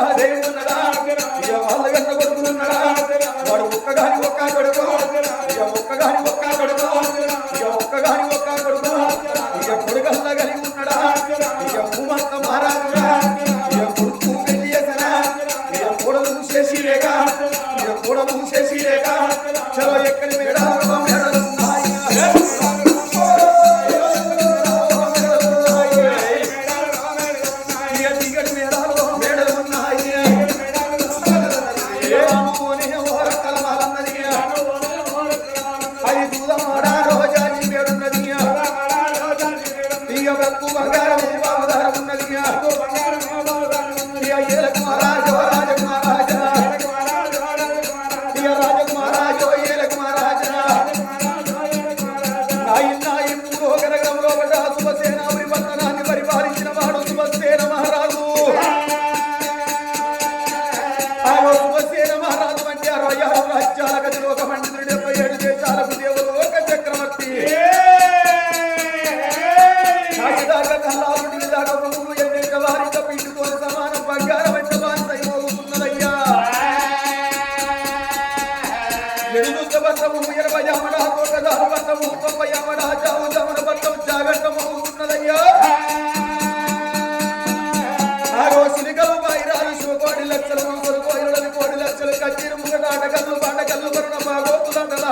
ఇక సుభద్ర దేవి ఇక వాళ్ళ గంట కొడుకులు వాడు ఒక్కగాని ఒక్క కొడుకు ఇక ఒక్కగాని ఒక్క కొడుకు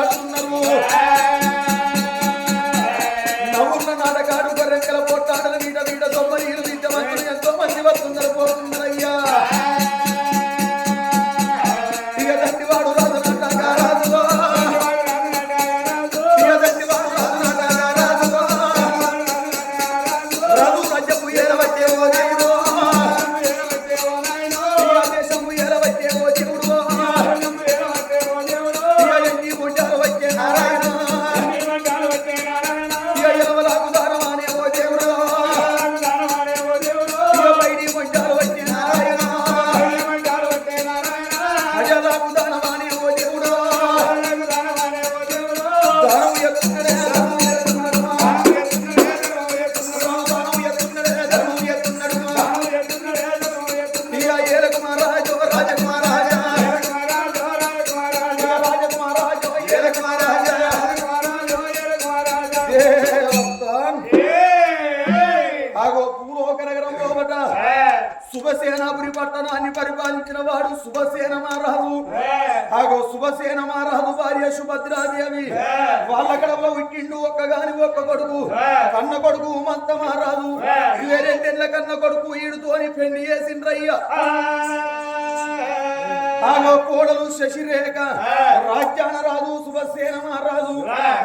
yarına సుభద్రాదేవి వాళ్ళ కడపలో ఉట్టిండు ఒక్కగాని ఒక్క కొడుకు. కన్న కొడుకు మంత మహారాజు. ఇరవై రెండేళ్ళ కన్న కొడుకు ఈడుతోని పెళ్ళి చేసిండ్రయ్య. ఆగో కోడలు శశిరేఖ. రాజ్యాన రాజు శుభసేన మహారాజు.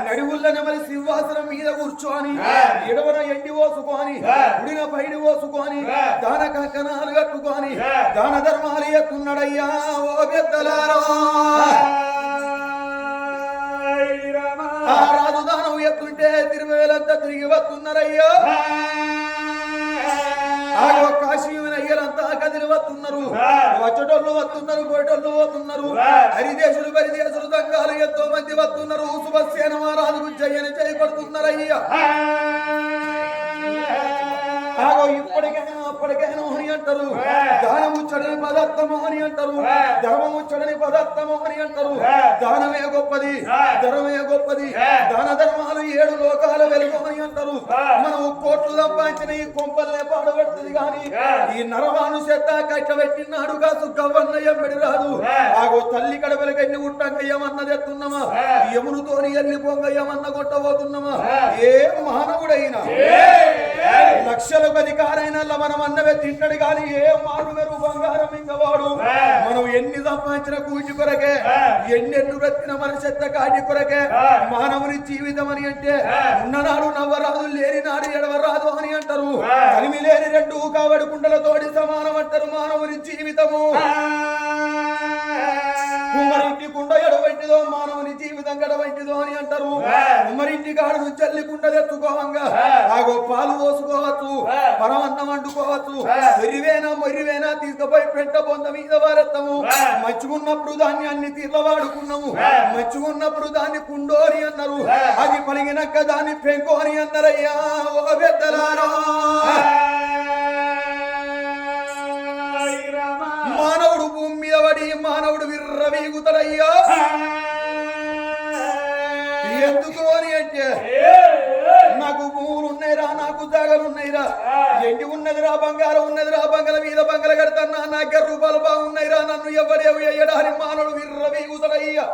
నడువుల్ల నెమలి సింహాసనం మీద కూర్చొని ఎడవన ఎండి ఓసుకొని ఉడిన పైడి ఓసుకొని దాన కంకణాలు కట్టుకొని దాన ధర్మాలు ఎక్కున్నాడయ్యా ఓ పెద్దలారా. ఆ రాజు దానం ఎత్తుంటే తిరుమలంతా తిరిగి వస్తున్నారయ్యా కాశీమైన అయ్యలంతా కదిలి వస్తున్నారు వచ్చటోళ్ళు వస్తున్నారు పోయేటోళ్ళు వస్తున్నారు హరిదేశులు పరిదేశులు దంగాలు ఎంతో మంది వస్తున్నారు సుభస్సేన మహారాజుకు జయని చేయబడుతున్నారయ్యా ఆగో ఇప్పటికైనా అప్పటికైనా అంటారు. దానము చెడని పదార్థము అని అంటారు. ధర్మము చెడని పదార్థము అని అంటారు. దానమే గొప్పది. ధర్మమే గొప్పది. దాన ధర్మాలు ఏడు లోకాల వెలుగు అని అంటారు. మనం కోట్లు సంపాదించిన ఈ కొంపలనే పాడబడుతుంది గాని ఈ నరవాను చెత్త కట్టబెట్టినాడు కాసు గవ్వన్నయ్య పెడి రాదు ఆగో తల్లి కడవలకెళ్ళి ఉట్టంగయ్యమన్నది ఎత్తున్నమా యమునుతోని ఎల్లి పొంగయ్యమన్న కొట్టబోతున్నమా ఏ మానవుడైనా లక్షలకు అధికారైన మనం అన్నవే తింటాడు కానీ ఏ మానవ రూపంగా బంగారం ఇంకవాడు. మనం ఎన్ని సంపాదించిన కూచి కొరకే. ఎన్నెన్ను బ్రతికిన మన చెత్త కాటి కొరకే. మానవుని జీవితం అని అంటే. ఉన్ననాడు నవ్వరాదు లేని నాడు ఎడవరాదు అని అంటారు. కలిమి లేని రెండు కావడి కుండలతోటి సమానం అంటారు మానవుని జీవితము కుండ ఎడవంటిదో మానవుని జీవితం గడవంటిదో అని అంటారు ఆ. కుమ్మరింటి కాడు చల్లి కుండ తెచ్చుకోవంగా ఆ. ఆగో పాలు పోసుకోవచ్చు ఆ. పరమన్నం వండుకోవచ్చు. మొరివేనా మొరివేనా తీసుకుపోయి పెంట బొంద మీద వారెత్తాము. మచ్చుకున్నప్పుడు దాన్ని అన్ని తీర్ల వాడుకున్నాము. మచ్చుకున్నప్పుడు దాన్ని కుండోని అన్నారు. అది పలిగినాక దాన్ని పెంకోని అన్నారయ్యా ఓ పెద్దలారా పడి మానవుడు విర్రవీగుతాడయ్యా. ఎందుకు అని అంటే నాకు భూములు ఉన్నాయిరా నాకు జాగలు ఉన్నాయిరా ఎండి ఉన్నదిరా బంగారం ఉన్నదిరా బంగల మీద బంగల కడతానా నా దగ్గర రూపాయలు బాగున్నాయిరా నన్ను ఎవడేవి అయ్యడా అని మానవుడు విర్రవీగుతాడయ్యా.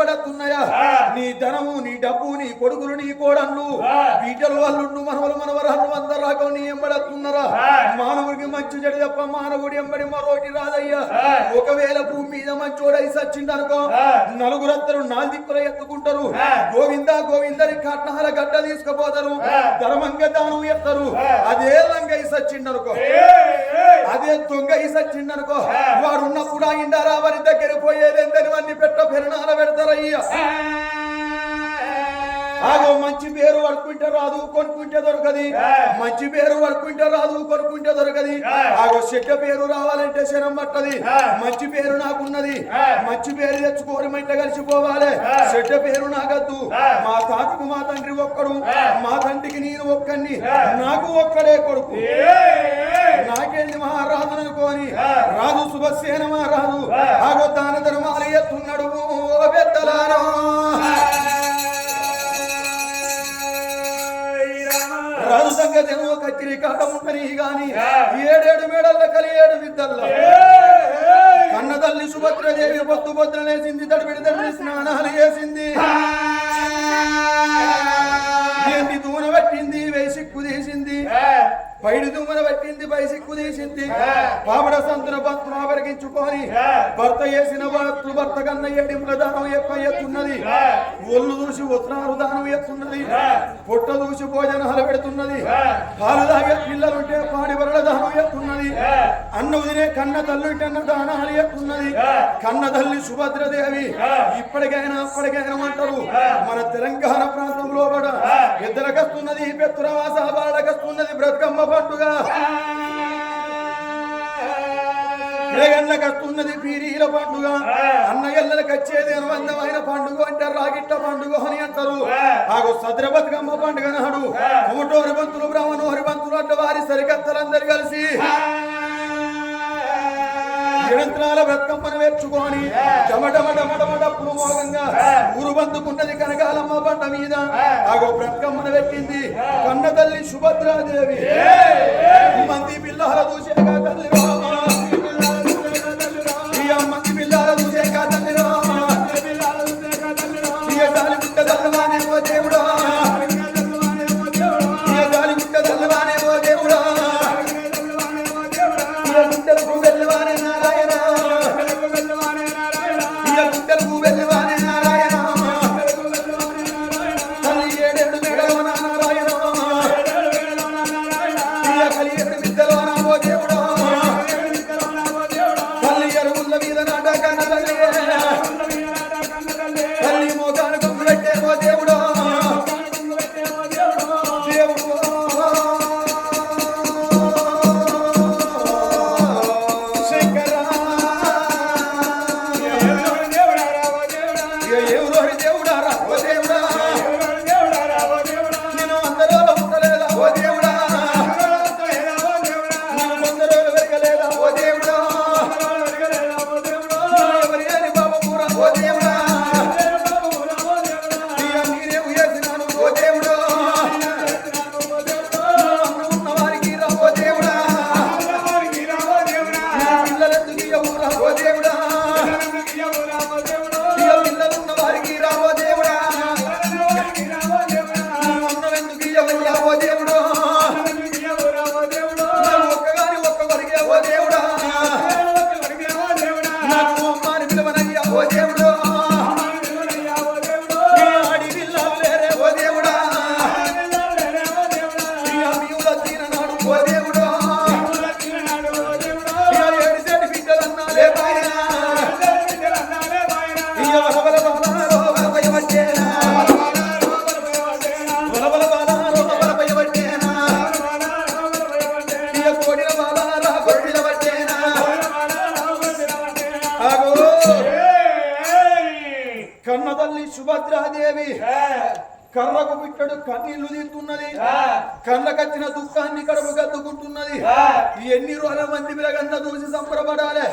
రూపాయలు నీ ధనము నీ డబ్బు నీ కొడుకులు నీ కోడన్లు బీటలు అల్లుండు మనవలు మనవరాళ్ళు అందరు రాక నీ ఎంబడతున్నారా మానవుడికి మంచి చెడు తప్ప మానవుడి ఎంబడి మరోటి రాదయ్యా. ఒకవేళ భూమి మీద మంచోడై సచ్చిండనుకో నలుగురందరూ నాలుగు దిక్కులు ఎత్తుకుంటారు గోవింద గోవిందని కట్నాల గడ్డ తీసుకుపోతారు. ధర్మంగా దానం ఎత్తారు. అదే లంగై సచ్చిండనుకో. అదే దొంగ సచ్చిండనుకో వాడు ఉన్నప్పుడు ఆ ఇండారా వారి దగ్గర పోయేదేందని వాడిని పెట్ట పెరణాల పెడతారయ్యా. ఆగో మంచి పేరు పడుకుంటే రాదు కొనుక్కుంటే దొరకది. మంచి పేరు పడుకుంటే రాదు కొనుక్కుంటే దొరకది. ఆగో చెడ్డ పేరు రావాలంటే శరం పట్టది. మంచి పేరు నాకున్నది. మంచి పేరు తెచ్చుకోని మంట కలిసిపోవాలి. చెడ్డ పేరు నాకద్దు. మా తాతకు మా తండ్రి ఒక్కడు. మా తండ్రికి నేను ఒక్కడిని. నాకు ఒక్కడే కొడుకు. నాకెళ్ళి మహారాజు అనుకోని రాజు శుభసేన మహారాజు. ఆగో దాన ధర్మాలు ఎత్తున్నాడు ఓ పెద్దలారా రాజు సంగతి ఏమో కచ్చిరి కాడ గాని ఏడేడు మేడల్ల కలి ఏడు విద్దల్ల. కన్న తల్లి సుభద్రదేవి పొత్తు పొద్దునేసింది తడిపిడి తడిపిడి స్నానాలు చేసింది. పైడి దుమ్మన పట్టింది పై సిక్కు తీసింది పాపడ సంతున భక్తులు ఆవరగించుకొని భర్త చేసిన భక్తులు భర్త కన్న ఏడింపుల దానం ఎక్కువ ఎత్తున్నది. ఒళ్ళు చూసి ఉత్తరాలు దానం ఎత్తున్నది. పొట్ట చూసి భోజనాలు పెడుతున్నది. పాలు తాగే పిల్లలుంటే పాడి వరల దానం ఎత్తున్నది. అన్న వదిలే కన్న తల్లుంటే అన్న దానాలు ఎత్తున్నది. కన్న తల్లి సుభద్రదేవి ఇప్పటికైనా అప్పటికైనా అంటారు. మన తెలంగాణ ప్రాంతంలో కూడా పెద్దలకస్తున్నది పెత్తురవాస బాలకస్తున్నది బ్రతుకమ్మ పండుగ. కస్తున్నది పీరీల పండుగ. అన్నగల్లలకు వచ్చేది అనుబంధమైన పండుగ అంటే రాగిట్ట పండుగ అని అంటారు. ఆగో సద్ర బతుకమ్మ పండుగ నాడు కుమటోరి బంతులు బ్రాహ్మణోరి బంతులు అంటే వారి సరికత్తలందరూ కలిసి. నిరంతరాల బ్రతకమ్మను వేర్చుకొని డమడమడమడమడప్పుడు మోగంగా ఊరు బందుకున్నది కనకాలమ్మ బండ మీద. ఆగో బ్రతకమ్మను పెట్టింది కన్న తల్లి సుభద్రాదేవి. మంది పిల్లల చూసేగా తల్లి దేవుడా రా ఓ దేవుడా. కన్నీళ్ళు తీస్తున్నది ఆ. కళ్ళకచ్చిన దుఃఖాన్ని కడుపు గద్దుకుంటున్నది ఆ. ఎన్ని రోజుల మంది పిలగంట చూసి సంబరపడాలి.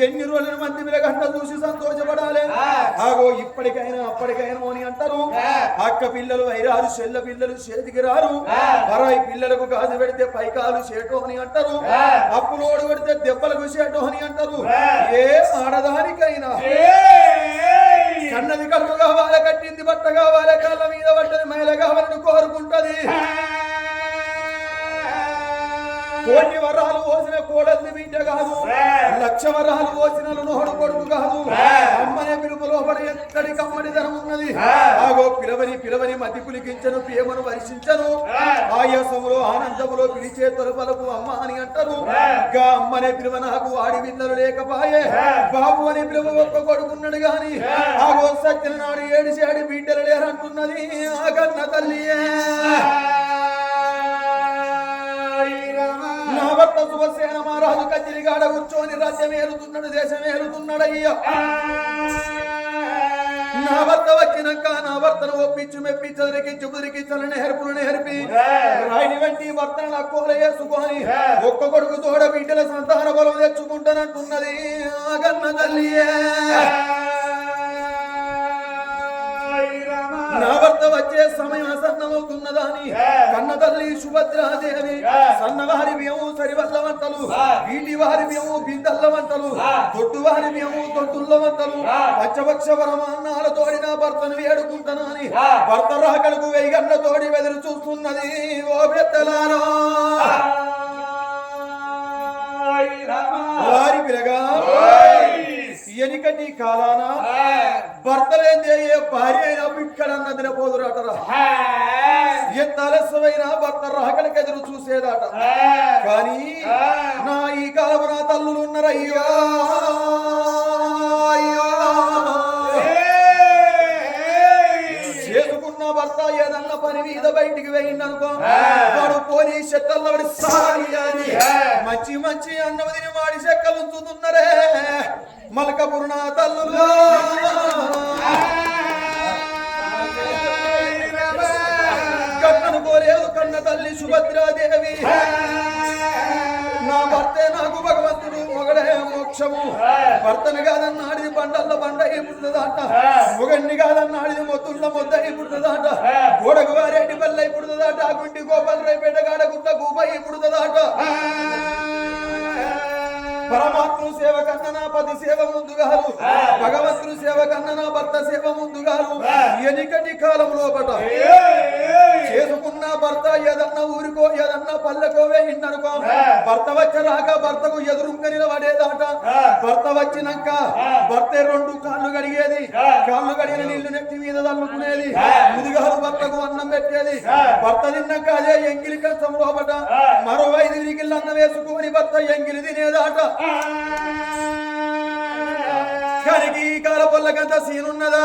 ఎన్ని రోజుల మంది పిలగంట చూసి సంతోషపడాలి. ఆగో ఇప్పటికైనా అప్పటికైనా అని అంటారు. అక్క పిల్లలు వైరారు చెల్ల పిల్లలు చేతికి రారు. పరాయి పిల్లలకు గాజు పెడితే పైకాలు చేటో అని అంటారు. అప్పులోడు పెడితే దెబ్బలకు చేటో అని అంటారు. ఏ ఆడదానికైనా కన్నది కడుపు కావాలి కట్టింది బట్ట కావాలి కాళ్ళ మీద పడ్డది మైల కావాలని కోరుకుంటది. కోటి వరాలు పోసిన కోడల్ని బిడ్డ కాదు. లక్ష వరాలు పోసిన నోడు కొడుకు కాదు. అమ్మనే పిలుపు లోపల ఎక్కడి కమ్మడి ధనం ఉన్నది? ఆగో పిలవని పిలవని మతి పులికించను ప్రేమను వర్షించను. ఆయాసములో ఆనందములో పిలిచే తొలపలకు అమ్మ అని అంటారు. గా అమ్మనే పిలువ నాకు ఆడి విన్నలు లేకపాయే. బాబు అని పిలువ ఒక్క కొడుకున్నాడు గాని ఆగో సత్యన నాడు ఏడిసి ఆడి బిడ్డలు లేరంటున్నది. ఆ కన్న తల్లియే భర్త శుభసేన మహారాజు కచ్చిరిగాడ కూర్చొని రాజ్యం ఏలుతున్నాడు దేశం ఏలుతున్నాడు అయ్యా నా భర్త వచ్చినాక నా భర్తను ఒప్పించు మెప్పించు దొరికించు బుదిరికించను నేర్పును నేర్పి. రాయిని వెంటి భర్తను లక్కోల వేసుకొని ఒక్క కొడుకు తోడ బిడ్డల సంతాన బలం తెచ్చుకుంటానంటున్నది. ఆ కన్న తల్లియే. నా భర్త వచ్చే సమయం అసన్నమవుతున్నదని. కన్న తల్లి సుభద్రాదేవి సన్నవారి బియ్యము సరివల్ల వంటలు వీటి వారి బియ్యము బిందల్ల వంటలు తొట్టు వారి బియ్యము తొట్టుల్ల వంటలు పచ్చపక్ష పరమాన్నాల తోడి నా భర్తను వేడుకుంటానని భర్త రాకలకు వెయ్యన్న తోడి వెదురు చూస్తున్నది ఓ పెద్దలారా. వారి పిలగా. ఎనికటి కాలాన? భర్తలేందే ఏ భార్య అయినా బిక్కడన్న దినపోదురాటరా ఎంత ఆలస్యమైన భర్త రాకలికి ఎదురు చూసేదాట. కానీ నా ఈ కాలము నా తల్లులు ఉన్నారయ్యో అయ్యో చేసుకున్న భర్త ఏదన్నా పని మీద బయటికి వేయిండనుకో వాడు పోనీ చెత్తల్లో పడి సారి అని మంచి మంచి అన్నం తిని వాడి చెక్కలు మలకపురు నా తల్లులు. కన్నను కోరేదు కన్న తల్లి సుభద్రాదేవి. నా భర్తే నాకు భగవంతుడు మొగడే మోక్షము. భర్తను కాదన్నాడిది బండల్ల బండ పుడుతుందాట. మొగన్ని కాదన్నాడిది మొత్తుల్ల మొద్ద పుడుతుందాట. గోడకు వారేటి పల్లె పుడుతుందాట. గుంటి గోపాల రేపేట గాడ గుట్ట గూపై పుడుతుందాట. పరమాత్మ సేవ కన్న పతి సేవ ముందుగారు భగవంతుని సేవ కన్న భర్త సేవ ముందుగారు ఎనికటి కాలం లోపట. చేసుకున్న భర్త ఏదన్నా ఊరికో ఏదన్నా పల్లెకో వేయిందనుకో భర్త వచ్చరాక భర్తకు ఎదురుంగ నిలబడేదాట భర్త వచ్చినాక భర్త రెండు కాళ్ళు కడిగేది. కాళ్ళు కడిగిన నీళ్ళు నెత్తి మీద తల్లుకునేది. ముదిగారు భర్తకు అన్నం పెట్టేది. భర్త తిన్నాక అదే ఎంగిలి కష్టం లోపట మరో ఐదు విరిగిళ్ళు అన్నం వేసుకొని భర్త ఎంగిలి తినేదాట. కడిగి కాల పొల్లకంత సీనున్నదా?